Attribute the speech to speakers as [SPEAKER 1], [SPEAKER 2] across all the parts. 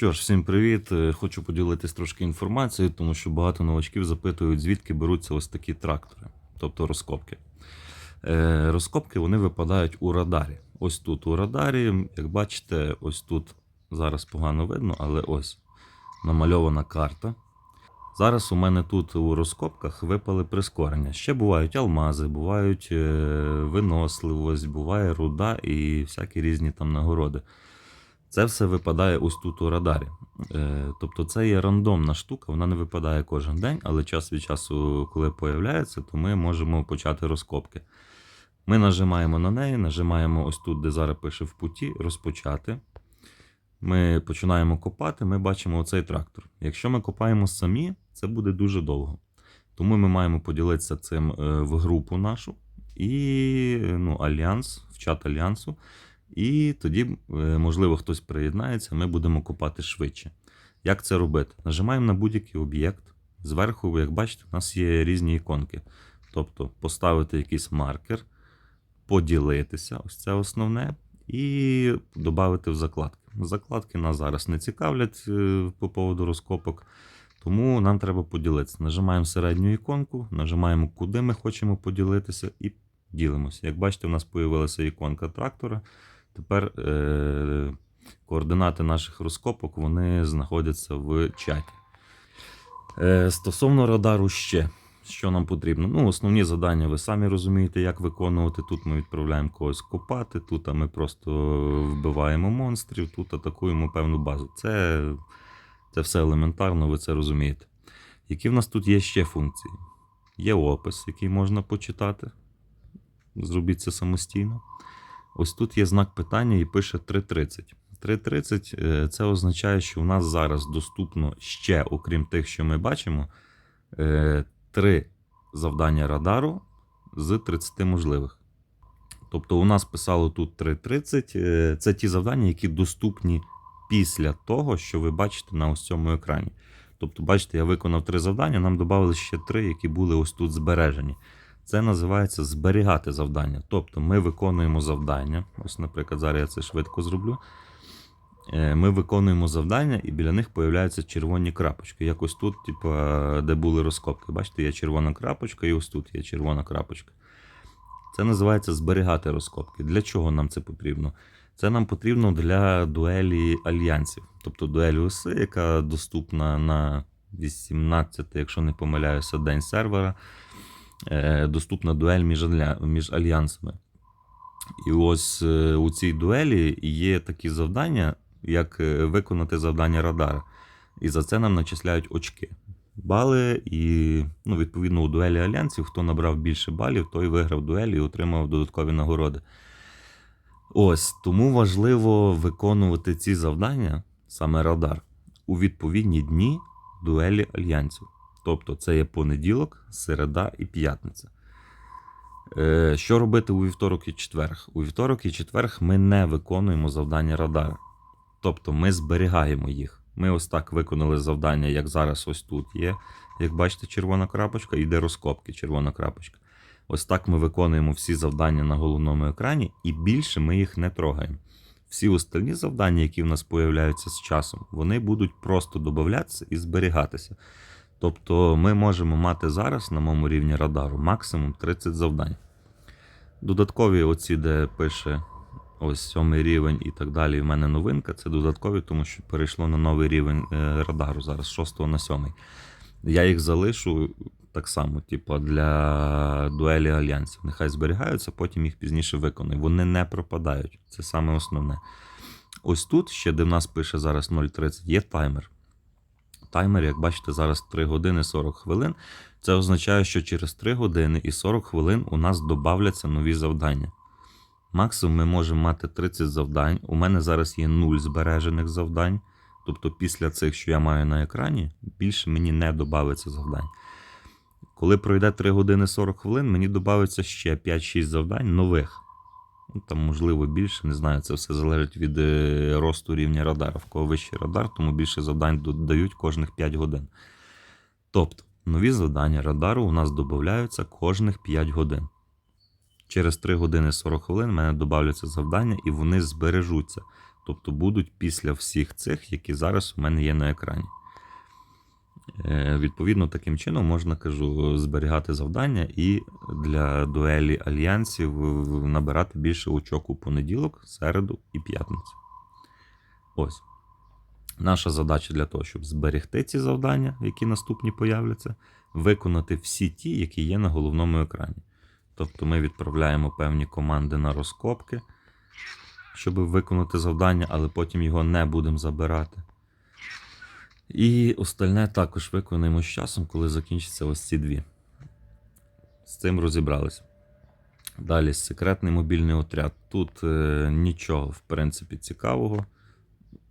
[SPEAKER 1] Що ж, всім привіт. Е, Хочу поділитись трошки інформацією, тому що багато новачків запитують, звідки беруться ось такі трактори, тобто розкопки. Е, розкопки вони випадають у радарі. Ось тут у радарі, як бачите, ось тут зараз погано видно, але ось намальована карта. Зараз у мене тут у розкопках випали прискорення. Ще бувають алмази, бувають е, виносливість, буває руда і всякі різні там нагороди. Це все випадає ось тут у радарі. Е, тобто це є рандомна штука, вона не випадає кожен день, але час від часу, коли появляється, то ми можемо почати розкопки. Ми нажимаємо на неї, нажимаємо ось тут, де зараз пише в путі, розпочати. Ми починаємо копати, ми бачимо оцей трактор. Якщо ми копаємо самі, це буде дуже довго. Тому ми маємо поділитися цим е, в групу нашу і ну, альянс, в чат альянсу. І тоді, е, можливо, хтось приєднається, ми будемо копати швидше. Як це робити? Нажимаємо на будь-який об'єкт. Зверху, як бачите, у нас є різні іконки. Тобто поставити якийсь маркер, поділитися, ось це основне, і додати в закладки. Закладки нас зараз не цікавлять е, по поводу розкопок, тому нам треба поділитися. Нажимаємо середню іконку, нажимаємо, куди ми хочемо поділитися, і ділимося. Як бачите, у нас з'явилася іконка трактора. Тепер е- координати наших розкопок вони знаходяться в чаті. Е, стосовно радару ще. Що нам потрібно? Ну, основні завдання, ви самі розумієте, як виконувати. Тут ми відправляємо когось копати, тут ми просто вбиваємо монстрів, тут атакуємо певну базу. Це, це все елементарно, ви це розумієте. Які в нас тут є ще функції? Є опис, який можна почитати. Зробіть це самостійно. Ось тут є знак питання і пише 3.30. 3.30 е, це означає, що у нас зараз доступно ще, окрім тих, що ми бачимо, е, три завдання радару з 30 можливих. Тобто, у нас писало тут 3.30. е, Це ті завдання, які доступні після того, що ви бачите на ось цьому екрані. Тобто, бачите, я виконав три завдання, нам додали ще три, які були ось тут збережені. Це називається зберігати завдання. Тобто ми виконуємо завдання. Ось, наприклад, зараз я це швидко зроблю. Е, Ми виконуємо завдання, і біля них появляються червоні крапочки. Якось тут, типу, де були розкопки. Бачите, є червона крапочка, і ось тут є червона крапочка. Це називається зберігати розкопки. Для чого нам це потрібно? Це нам потрібно для дуелі альянсів, тобто дуелі оси, яка доступна на 18, якщо не помиляюся, день сервера. Е, Доступна дуель між, між альянсами. І ось е, у цій дуелі є такі завдання, як е, виконати завдання радара. І за це нам начисляють очки. Бали, і ну, відповідно у дуелі альянсів, хто набрав більше балів, той виграв дуель і отримав додаткові нагороди. Ось тому важливо виконувати ці завдання, саме радар, у відповідні дні дуелі альянсів. Тобто це є понеділок, середа і п'ятниця. Е, Що робити у вівторок і четверг? У вівторок і четверг ми не виконуємо завдання радара. Тобто ми зберігаємо їх. Ми ось так виконали завдання, як зараз ось тут є. Як бачите, червона крапочка, іде розкопки, червона крапочка. Ось так ми виконуємо всі завдання на головному екрані, і більше ми їх не трогаємо. Всі остальні завдання, які в нас появляються з часом, вони будуть просто додатися і зберігатися. Тобто ми можемо мати зараз на моєму рівні радару максимум 30 завдань. Додаткові, оці, де пише ось сьомий рівень і так далі. В мене новинка. Це додаткові, тому що перейшло на новий рівень е, радару зараз, з 6 на 7. Я їх залишу так само, типу, для дуелі альянсів. Нехай зберігаються, потім їх пізніше виконаю. Вони не пропадають. Це саме основне. Ось тут, ще де в нас пише зараз 0.30, є таймер. Таймер, як бачите, зараз 3 години 40 хвилин. Це означає, що через 3 години і 40 хвилин у нас додавляться нові завдання. Максимум ми можемо мати 30 завдань. У мене зараз є 0 збережених завдань. Тобто, після цих, що я маю на екрані, більше мені не додається завдань. Коли пройде 3 години 40 хвилин, мені додається ще 5-6 завдань нових. Ну, там, можливо, більше, не знаю, це все залежить від е, росту рівня радара. В кого вищий радар, тому більше завдань додають кожних 5 годин. Тобто, нові завдання радару у нас додаються кожних 5 годин. Через 3 години 40 хвилин в мене додаються завдання і вони збережуться. Тобто будуть після всіх цих, які зараз у мене є на екрані. Е, Відповідно, таким чином можна кажу, зберігати завдання і для дуелі альянсів набирати більше очок у понеділок, середу і п'ятницю. Ось. Наша задача для того, щоб зберегти ці завдання, які наступні появляться, виконати всі ті, які є на головному екрані. Тобто ми відправляємо певні команди на розкопки, щоб виконати завдання, але потім його не будемо забирати. І остальне також виконаємо з часом, коли закінчаться ось ці дві. З цим розібралися. Далі секретний мобільний отряд. Тут е, нічого, в принципі, цікавого.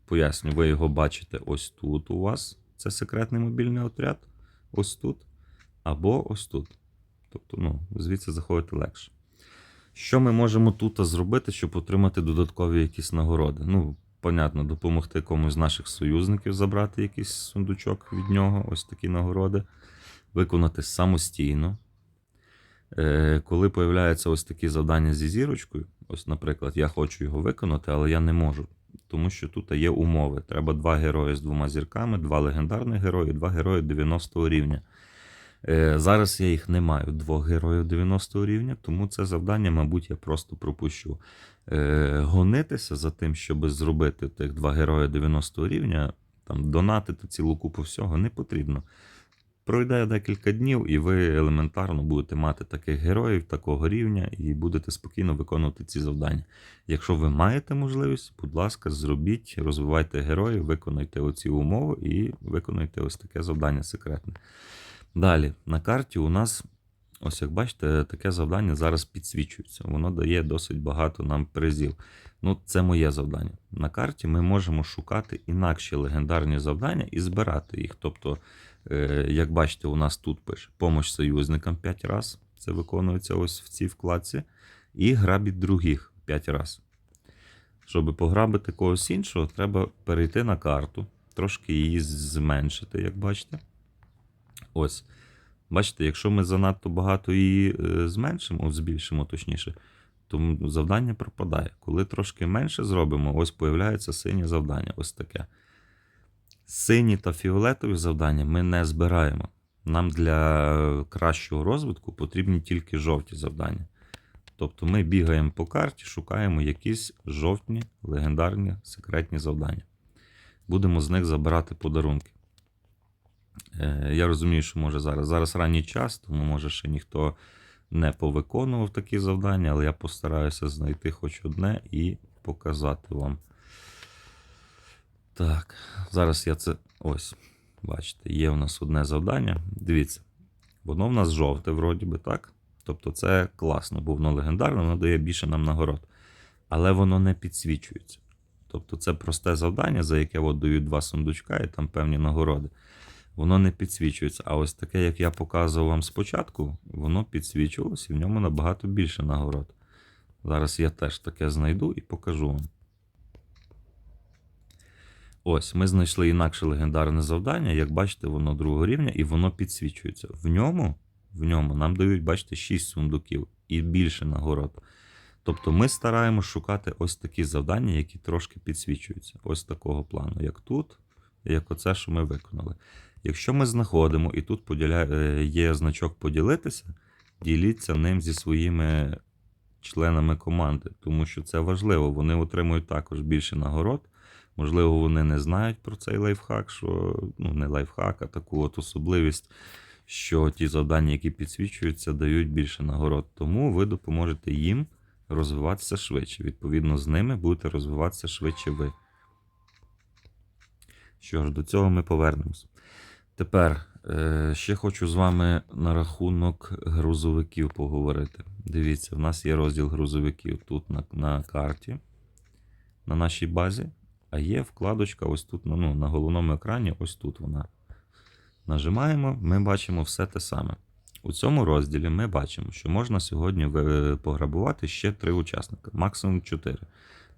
[SPEAKER 1] Поясню, ви його бачите ось тут у вас. Це секретний мобільний отряд. Ось тут. Або ось тут. Тобто, ну, звідси заходити легше. Що ми можемо тут зробити, щоб отримати додаткові якісь нагороди? Ну, понятно, допомогти комусь з наших союзників забрати якийсь сундучок від нього, ось такі нагороди, виконати самостійно. Е, коли появляються ось такі завдання зі зірочкою, ось, наприклад, я хочу його виконати, але я не можу, тому що тут є умови. Треба два герої з двома зірками, два легендарних герої, два герої 90 го рівня. Е, Зараз я їх не маю, двох героїв 90 рівня, тому це завдання, мабуть, я просто пропущу. Е, Гонитися за тим, щоб зробити тих два герої 90 рівня, там, донатити цілу купу всього не потрібно. Пройде декілька днів, і ви елементарно будете мати таких героїв такого рівня і будете спокійно виконувати ці завдання. Якщо ви маєте можливість, будь ласка, зробіть, розвивайте героїв, виконайте оці умови і виконайте ось таке завдання секретне. Далі, на карті у нас, ось як бачите, таке завдання зараз підсвічується. Воно дає досить багато нам призів. Ну, це моє завдання. На карті ми можемо шукати інакші легендарні завдання і збирати їх. Тобто, е, як бачите, у нас тут пише помощь союзникам 5 раз. Це виконується ось в цій вкладці. І грабіть других 5 раз. Щоб пограбити когось іншого, треба перейти на карту, трошки її зменшити, як бачите. Ось. Бачите, якщо ми занадто багато її е, зменшимо, збільшимо точніше, то завдання пропадає. Коли трошки менше зробимо, ось появляється синє завдання. Ось таке. Сині та фіолетові завдання ми не збираємо. Нам для кращого розвитку потрібні тільки жовті завдання. Тобто ми бігаємо по карті, шукаємо якісь жовтні, легендарні, секретні завдання. Будемо з них забирати подарунки. Е, Я розумію, що може зараз. Зараз ранній час, тому може ще ніхто не повиконував такі завдання, але я постараюся знайти хоч одне і показати вам. Так, зараз я це. Ось, бачите, є у нас одне завдання. Дивіться, воно в нас жовте, вроді би, так? Тобто це класно, бо воно легендарне, воно дає більше нам нагород. Але воно не підсвічується. Тобто це просте завдання, за яке от дають два сундучка і там певні нагороди воно не підсвічується. А ось таке, як я показував вам спочатку, воно підсвічувалося і в ньому набагато більше нагород. Зараз я теж таке знайду і покажу вам. Ось, ми знайшли інакше легендарне завдання. Як бачите, воно другого рівня і воно підсвічується. В ньому, в ньому нам дають, бачите, 6 сундуків і більше нагород. Тобто ми стараємось шукати ось такі завдання, які трошки підсвічуються. Ось такого плану, як тут, як оце, що ми виконали. Якщо ми знаходимо і тут е, є значок поділитися, діліться ним зі своїми членами команди, тому що це важливо. Вони отримують також більше нагород. Можливо, вони не знають про цей лайфхак, що ну не лайфхак, а таку от особливість, що ті завдання, які підсвічуються, дають більше нагород. Тому ви допоможете їм розвиватися швидше. Відповідно, з ними будете розвиватися швидше ви. Що ж, до цього ми повернемось. Тепер е, ще хочу з вами на рахунок грузовиків поговорити. Дивіться, в нас є розділ грузовиків тут на, на карті, на нашій базі, а є вкладочка ось тут ну, на головному екрані, ось тут вона. Нажимаємо, ми бачимо все те саме. У цьому розділі ми бачимо, що можна сьогодні пограбувати ще три учасника, максимум 4.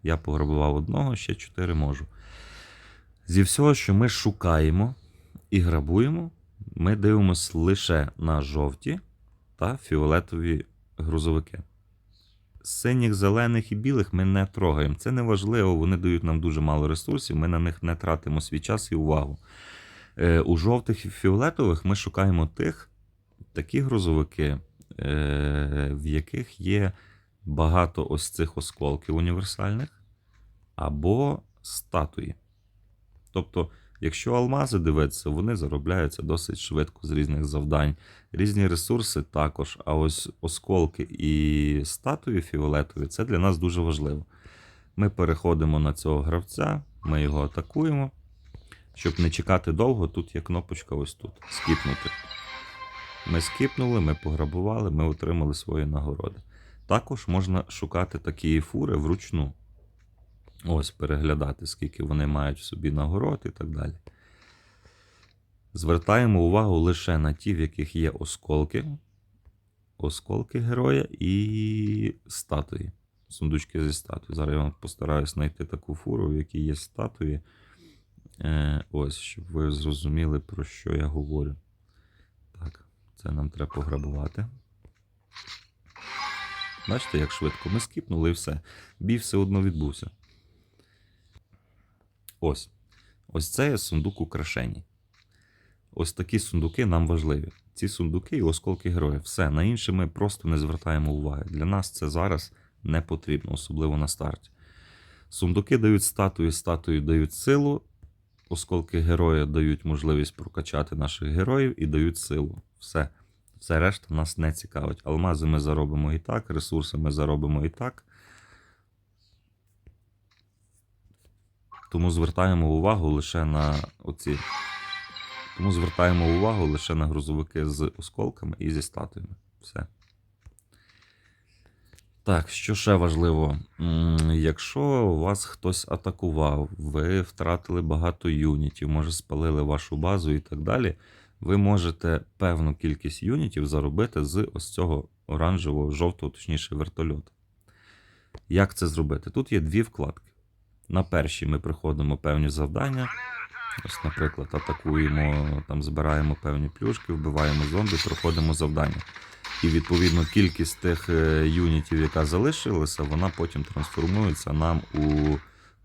[SPEAKER 1] Я пограбував одного, ще 4 можу. Зі всього, що ми шукаємо і грабуємо, ми дивимося лише на жовті та фіолетові грузовики. Синіх, зелених і білих ми не трогаємо. Це не важливо, вони дають нам дуже мало ресурсів, ми на них не тратимо свій час і увагу. Е, у жовтих і фіолетових ми шукаємо тих, такі грузовики, е, в яких є багато ось цих осколків універсальних або статуї. Тобто, якщо алмази дивитися, вони заробляються досить швидко з різних завдань. Різні ресурси також. А ось осколки і статуї фіолетові це для нас дуже важливо. Ми переходимо на цього гравця, ми його атакуємо. Щоб не чекати довго, тут є кнопочка ось тут. Скіпнути. Ми скіпнули, ми пограбували, ми отримали свої нагороди. Також можна шукати такі фури вручну. Ось переглядати, скільки вони мають в собі нагород і так далі. Звертаємо увагу лише на ті, в яких є осколки, осколки героя і статуї. Сундучки зі статуї. Зараз я вам постараюсь знайти таку фуру, в якій є статуї. Е, ось, щоб ви зрозуміли, про що я говорю. Так, це нам треба пограбувати. Бачите, як швидко ми скіпнули і все. Бій все одно відбувся. Ось. Ось це є сундук украшень. Ось такі сундуки нам важливі. Ці сундуки і осколки героїв. Все, на інше ми просто не звертаємо уваги. Для нас це зараз не потрібно, особливо на старті. Сундуки дають статуї, статуї дають силу, осколки героя дають можливість прокачати наших героїв і дають силу. Все. Все решта нас не цікавить. Алмази ми заробимо і так, ресурси ми заробимо і так. Тому звертаємо увагу лише на оці. Тому звертаємо увагу лише на грузовики з осколками і зі статуями. Все. Так, що ще важливо? Якщо вас хтось атакував, ви втратили багато юнітів, може спалили вашу базу і так далі, ви можете певну кількість юнітів заробити з ось цього оранжевого, жовтого, точніше, вертольота. Як це зробити? Тут є дві вкладки. На першій ми приходимо певні завдання. Ось, наприклад, атакуємо, там збираємо певні плюшки, вбиваємо зомбі, проходимо завдання. І відповідно кількість тих е, юнітів, яка залишилася, вона потім трансформується нам у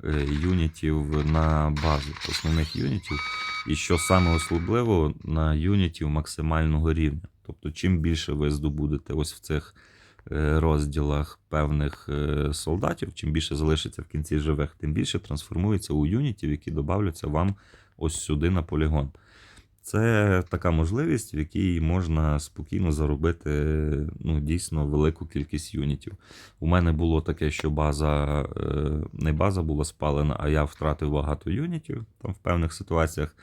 [SPEAKER 1] е, юнітів на базу основних юнітів. І що саме особливо на юнітів максимального рівня. Тобто, чим більше ви здобудете ось в цих розділах певних е, солдатів, чим більше залишиться в кінці живих, тим більше трансформується у юнітів, які додавляться вам ось сюди на полігон. Це така можливість, в якій можна спокійно заробити ну, дійсно велику кількість юнітів. У мене було таке, що база е, не база була спалена, а я втратив багато юнітів там в певних ситуаціях.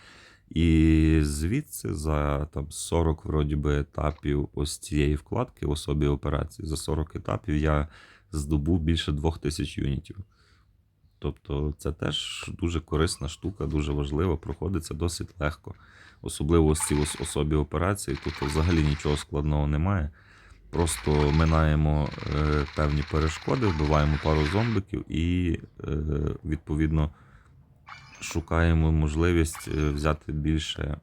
[SPEAKER 1] І звідси за там 40 вроді би, етапів ось цієї вкладки в особі операції, за 40 етапів я здобув більше 2000 юнітів. Тобто це теж дуже корисна штука, дуже важлива, проходиться досить легко. Особливо ось ці особі операції. Тут взагалі нічого складного немає. Просто минаємо е, певні перешкоди, вбиваємо пару зомбиків і, е, відповідно, шукаємо можливість е, взяти більше.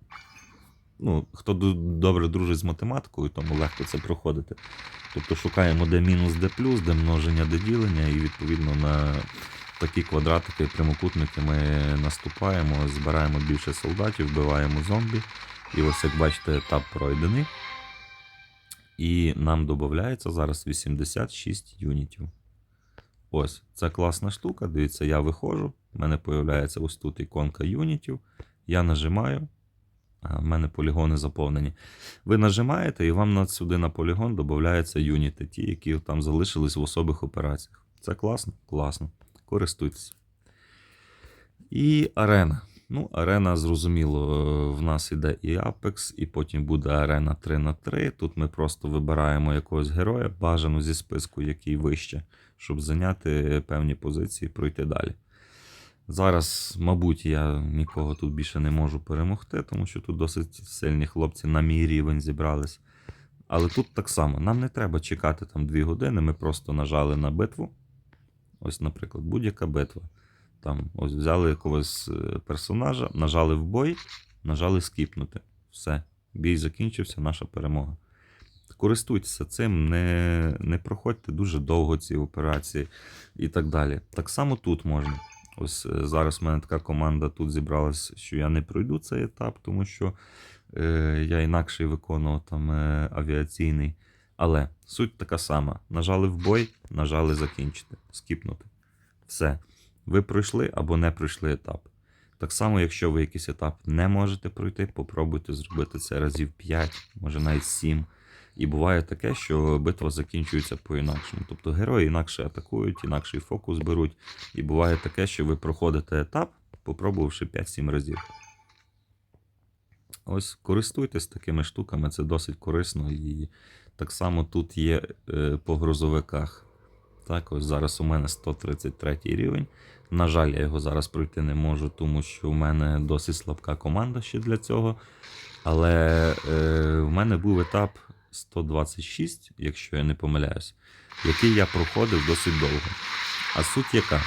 [SPEAKER 1] Ну, хто добре дружить з математикою, тому легко це проходити. Тобто шукаємо де мінус, де плюс, де множення, де ділення, і відповідно на такі квадратики, прямокутники ми наступаємо, збираємо більше солдатів, вбиваємо зомбі. І ось як бачите, етап пройдений. І нам додається зараз 86 юнітів. Ось, це класна штука. Дивіться, я виходжу, в мене з'являється ось тут іконка юнітів. Я нажимаю. В мене полігони заповнені. Ви нажимаєте, і вам сюди на полігон додаються юніти, ті, які там залишились в особих операціях. Це класно? Класно. Користуйтесь. І арена. Ну, арена, зрозуміло, е, в нас іде і Apex, і потім буде арена 3 на 3 Тут ми просто вибираємо якогось героя, бажану зі списку, який вище, щоб зайняти певні позиції і пройти далі. Зараз, мабуть, я нікого тут більше не можу перемогти, тому що тут досить сильні хлопці на мій рівень зібрались. Але тут так само, нам не треба чекати там 2 години, ми просто нажали на битву. Ось, наприклад, будь-яка битва. Там ось взяли якогось е, персонажа, нажали в бой, нажали скіпнути. Все. Бій закінчився, наша перемога. користуйтеся цим, не, не проходьте дуже довго ці операції і так далі. Так само тут можна. Ось е, зараз в мене така команда тут зібралась, що я не пройду цей етап, тому що е, я інакше виконував там е, авіаційний. Але суть така сама: нажали в бой, нажали закінчити, скіпнути. Все. Ви пройшли або не пройшли етап. Так само, якщо ви якийсь етап не можете пройти, попробуйте зробити це разів 5, може навіть 7. І буває таке, що битва закінчується по-інакшому. Тобто герої інакше атакують, інакший фокус беруть. І буває таке, що ви проходите етап, попробувавши 5-7 разів. Ось користуйтесь такими штуками, це досить корисно. І так само тут є е, по грузовиках. Так, ось зараз у мене 133 рівень. На жаль, я його зараз пройти не можу, тому що у мене досить слабка команда ще для цього. Але е, в мене був етап 126, якщо я не помиляюсь, який я проходив досить довго. А суть яка?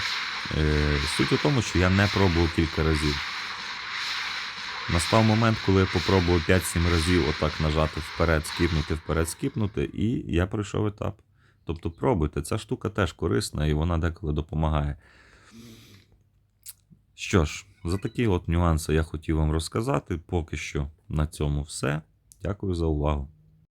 [SPEAKER 1] Е, суть у тому, що я не пробував кілька разів. Настав момент, коли я попробував 5-7 разів отак нажати вперед, скіпнути, вперед, скіпнути, і я пройшов етап. Тобто пробуйте, ця штука теж корисна і вона деколи допомагає. Що ж, за такі от нюанси я хотів вам розказати. Поки що на цьому все. Дякую за увагу.